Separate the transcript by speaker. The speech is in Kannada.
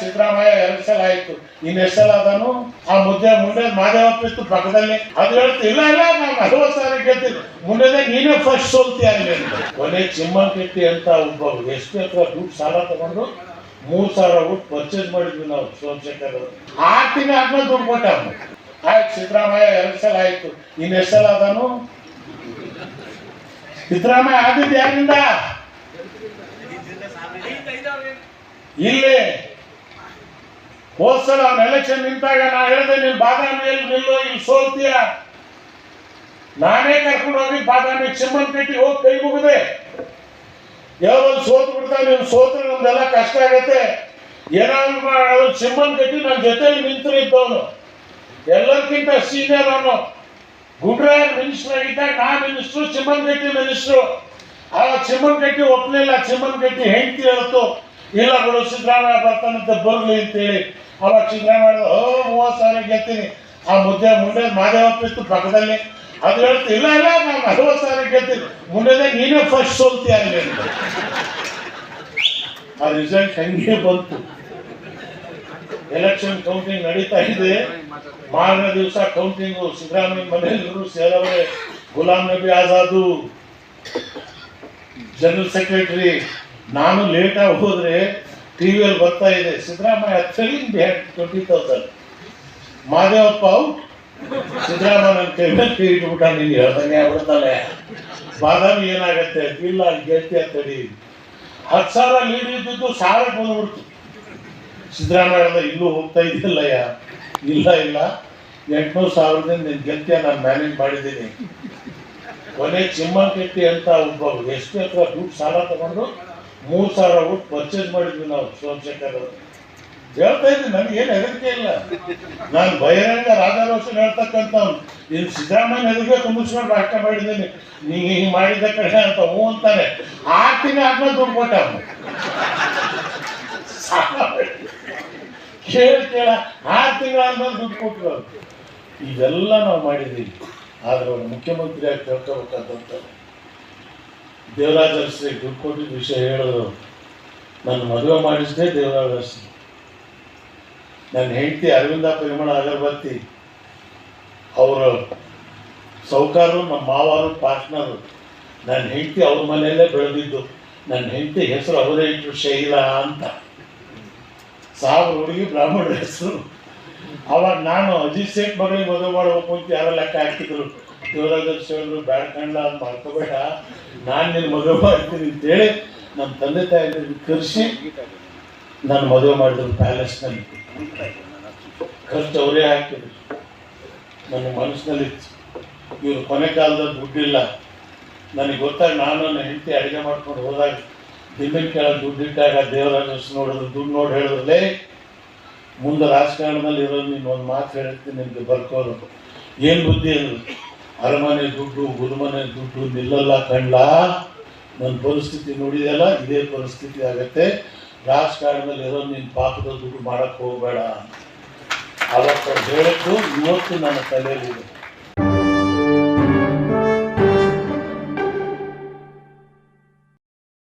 Speaker 1: ಸಿದ್ದರಾಮಯ್ಯ ಎರಡು ಸಲ ಆಯ್ತು. ಇನ್ನು ಎಷ್ಟು ಸಲ ಅದಾನು ಆ ಮುದ್ದೆ ಮುಂದೆ ಮಾದೇವಪ್ಪ ಇತ್ತು ಪಕ್ಕದಲ್ಲಿ. ಅದು ಹೇಳ್ತು, ಇಲ್ಲ ಇಲ್ಲ, ನಾನು ನಲವತ್ತು ಸಾವಿರ ಕೇಳ್ತೀನಿ. ಮುಂದೆ ನೀನೇ ಫಸ್ಟ್ ಸೋಲ್ತಿ ಆಗಲಿ ಅಂತ. ಚಿಮ್ಮನ್ ಕೆಟ್ಟಿ ಅಂತ ಒಬ್ಬ ಎಷ್ಟು ಹತ್ರ ದುಡ್ಡು ಸಾಲ ತಗೊಂಡು ಮೂರ್ ಸಾವಿರ ಊಟ ಪರ್ಚೇಸ್ ಮಾಡಿದ್ವಿ ನಾವು ಸೋಮಶೇಖರ್ ಆ ತಿಂಗಳ ಆದ್ಮೇಲೆ ದುಡ್ಡು ಕೊಟ್ಟ. ಆಯ್ತು, ಸಿದ್ದರಾಮಯ್ಯ ಎರಡು ಸಲ ಆಯ್ತು. ಇನ್ನು ಎಷ್ಟು ಸಲ ಅದನ್ನು? ಸಿದ್ದರಾಮಯ್ಯ ಆಗಿದ್ದು ಯಾರಿಂದ? ಇಲ್ಲಿ. ಹೋದ್ಸಲ ಅವ್ನ ಎಲೆಕ್ಷನ್ ನಿಂತಾಗ ನಾ ಹೇಳಿದೆ, ನೀನು ಬಾದಾಮಿಯಲ್ಲಿ ನಿಲ್ಲು, ಇಲ್ಲಿ ಸೋಲ್ತೀಯ. ನಾನೇ ಕರ್ಕೊಂಡು ಹೋಗಿ ಬಾದಾಮಿ ಚಿಮ್ಮನ್ ಕಟ್ಟಿ ಹೋಗಿ ಕೈ ಮುಗಿದೆ. ಯಾವಾಗ ಸೋತ್ ಬಿಡ್ತಾ ನೀವು ಸೋತ್ರೆ ನಮ್ದೆಲ್ಲ ಕಷ್ಟ ಆಗತ್ತೆ. ಏನಾದ್ರು ಮಾಡೋದು ಚಿಮ್ಮನ್ ಕಟ್ಟಿ ನನ್ನ ಜೊತೆಲಿ ನಿಂತು ಇದ್ದವನು. ಎಲ್ಲರಿಗಿಂತ ಸೀನಿಯರ್ ಅವನು. ಗುಡ್ರಾಯ್ ಮಿನಿಸ್ಟರ್ ಆಗಿದ್ದಾಗ ನಾ ಮಿನಿಸ್ಟ್ರು ಚಿಮ್ಮನ್ ಕಟ್ಟಿ ಮಿನಿಸ್ಟ್ರು ಆ ಚಿಮ್ಮನ್ ಕಟ್ಟಿ ಒಪ್ಪಲಿಲ್ಲ ಚಿಮ್ಮನ್ ಕಟ್ಟಿ ಹೆಂಡತಿ ಹೇಳ್ತು, ಇಲ್ಲ ಬಿಡು, ಸಿದ್ದರಾಮಯ್ಯ ಬರ್ತಾನಂತ, ಬರ್ಲಿ ಅಂತೇಳಿ. ಅವಾಗ ಮಾಡಿದ್ರು ಓ, ಮೂವತ್ತು ಸಾವಿರ ಗೆಲ್ತೀನಿ. ಆ ಮುದ್ದೆ ಮುಂದೆ ಮಾದೇವಪ್ಪ ಇತ್ತು ಪಕ್ಕದಲ್ಲಿ. ಅದು ಇಲ್ಲ ಇಲ್ಲ ನಾನು ನಲವತ್ತು ಸಾವಿರ ಗೆಲ್ತೀನಿ. ಮುಂದೆ ನೀನೇ ಫಸ್ಟ್ ಸೋಲ್ತಿ ಆಗಲಿ ಅಂತ. ಆ ರಿಸಲ್ಟ್ ಹಂಗೆ ಬಂತು. ಎಲೆಕ್ಷನ್ ಕೌಂಟಿಂಗ್ ನಡೀತಾ ಇದೆ. ಮಾರನೇ ದಿವಸ ಕೌಂಟಿಂಗು ಸಿದ್ದರಾಮಯ್ಯ ಮನೆಯಲ್ಲರೂ ಸೇರವರೆ. ಗುಲಾಂ ನಬಿ ಆಜಾದು. ಜನರಲ್ ಸೆಕ್ರೆಟರಿ ನಾನು ಲೇಟಾಗಿ ಹೋದ್ರೆ ಟಿವಿಯಲ್ಲಿ ಬರ್ತಾ ಇದೆ. Siddaramaiah thrilling behind twenty thousand Madevappa out Siddaramaiah ಕೈಮೇಲೆ ಇಟ್ಬಿಟ್ಟ ನೀನು ಹೇಳ್ದಂಗೆ ಆಗ್ಬಿಡ್ತಾನೆ. ಬಾದಾಮಿ ಏನಾಗತ್ತೆ? ಇಲ್ಲ ಗೆಲ್ತಿ ತಡಿ ಹತ್ತು ಸಾವಿರ ಲೀಡ್ ಇದ್ದಿದ್ದು ಸಾವಿರ ಬಂದ್ಬಿಡ್ತು. ಸಿದ್ದರಾಮಯ್ಯ ಇನ್ನೂ ಹೋಗ್ತಾ ಇದ್ದಿಲ್ಲಯ್ಯ ಇಲ್ಲ ಇಲ್ಲ. ಎಂಟ್ನೂರು ಸಾವಿರದಿಂದ ನಿನ್ನ ಗೆಲ್ತಿಯ ನಾನು ಮ್ಯಾನೇಜ್ ಮಾಡಿದ್ದೀನಿ. ಕೊನೆ ಚಿಮ್ಮಂಕೆಟ್ಟಿ ಅಂತ ಒಬ್ಬ ಎಷ್ಟು ಹತ್ರ ದುಡ್ಡು ಸಾಲ ತಗೊಂಡು ಮೂರು ಸಾವಿರ ಊಟ ಪರ್ಚೇಸ್ ಮಾಡಿದ್ವಿ ನಾವು, ಸೋಮಶೇಖರ್ ಅವರು. ಹೇಳ್ತಾ ಇದ್ದೀನಿ ನನಗೇನು ಹೆದರಿಕೆ ಇಲ್ಲ. ನಾನು ಬಹಿರಂಗ ರಾಧಾರೋಷನ್ ಹೇಳ್ತಕ್ಕಂಥ ಇನ್ನು ಸಿದ್ದರಾಮಯ್ಯ ಎದುರಿಗೆ ತುಂಬಿಸ್ಕೊಂಡು ರಾಷ್ಟ್ರ ಮಾಡಿದ್ದೀನಿ. ನೀ ಹಿಂಗೆ ಮಾಡಿದ ಕಡೆ ಅಂತ ಹ್ಞೂ ಅಂತಾನೆ. ಆ ತಿಂಗಳ ಆದ್ಮೇಲೆ ದುಡ್ಡು ಕೊಟ್ಟ ಕೇಳಿ, ಕೇಳ. ಆರು ತಿಂಗಳಾದ್ಮೇಲೆ ದುಡ್ಡು ಕೊಟ್ಟರು. ಇದೆಲ್ಲ ನಾವು ಮಾಡಿದ್ದೀವಿ ಆದರೆ ಮುಖ್ಯಮಂತ್ರಿಯಾಗಿ ತಿಳ್ಕೊಬೇಕಾದಂತ ದೇವರಾಜ ಶ್ರೀ ದುಡ್ಡು ವಿಷಯ ಹೇಳೋದು ನನ್ನ ಮದುವೆ ಮಾಡಿಸಿದೆ ದೇವರಾಜ ಅರಸ್ರಿ ನನ್ನ ಹೆಂಡತಿ ಅರವಿಂದ ಪರಿಮಳ ಅಗರಬತ್ತಿ ಅವರ ಸೌಕಾರರು, ನಮ್ಮ ಮಾವರು, ಪಾರ್ಟ್ನರು. ನನ್ನ ಹೆಂಡತಿ ಅವ್ರ ಮನೆಯಲ್ಲೇ ಬೆಳೆದಿದ್ದು. ನನ್ನ ಹೆಂಡತಿ ಹೆಸರು ಅವರೇ ಇಟ್ಟರು ಶೈಲ ಅಂತ. ಸಾವಿರ ಹುಡುಗಿ ಬ್ರಾಹ್ಮಣರ ಹೆಸರು. ಅವಾಗ ನಾನು ಅಜಿತ್ ಸೇಟ್ ಮಗಳಿಗೆ ಮದುವೆ ಮಾಡಬೇಕು ಅಂತ ಯಾರೋ ಲೆಕ್ಕ ಹಾಕಿದ್ರು. ದೇವರಾಜ ಬ್ಯಾಡ ಕಂಡ ಅಂತ ಮಾಡ್ಕೋಬೇಡ. ನಾನು ನಿನ್ನ ಮದುವೆ ಮಾಡ್ತೀನಿ ಅಂತೇಳಿ ನಮ್ಮ ತಂದೆ ತಾಯಿ ಕರೆಸಿ ನಾನು ಮದುವೆ ಮಾಡಿದ್ರು ಪ್ಯಾಲೇಸ್ನಲ್ಲಿ. ಖರ್ಚು ಅವರೇ ಹಾಕಿದ್ರು. ನನ್ನ ಮನಸ್ಸಿನಲ್ಲಿ ಇವರು ಕೊನೆ ಕಾಲದಲ್ಲಿ ದುಡ್ಡಿಲ್ಲ. ನನಗೆ ಗೊತ್ತಾಗ ನಾನು ನನ್ನ ಹೆಂಡತಿ ಅಡುಗೆ ಮಾಡ್ಕೊಂಡು ಹೋದಾಗ ದಿನ ಕೆಳಗೆ ದುಡ್ಡಿಟ್ಟಾಗ ದೇವರಾಜ ನೋಡಿದ್ರು ದುಡ್ಡು ನೋಡಿ ಹೇಳಿದ್ರಲ್ಲೇ ಮುಂದೆ ರಾಜಕಾರಣದಲ್ಲಿ ಇರೋದು ನೀನು ಒಂದು ಮಾತು ಹೇಳ್ತೀನಿ ನಿಮಗೆ ಬರ್ಕೋದು. ಏನು ಬುದ್ಧಿ ಅಂದ್ರು ಅರಮನೆ ದುಡ್ಡು, ಗುರುಮನೆ ದುಡ್ಡು, ನಿಲ್ಲಲ್ಲ ಕಂಡ್ಲ ನನ್ನ ಪರಿಸ್ಥಿತಿ ನೋಡಿದೆಯಲ್ಲ, ಇದೇ ಪರಿಸ್ಥಿತಿ ಆಗತ್ತೆ. ರಾಜಕಾರಣದಲ್ಲಿ ಇರೋ ನಿನ್ನ ಪಾಪದ ದುಡ್ಡು ಮಾಡಕ್ಕೆ ಹೋಗಬೇಡ ಅವತ್ತು ಹೇಳಿದ್ದು ಇವತ್ತು ನನ್ನ ತಲೆಯಲ್ಲಿದೆ.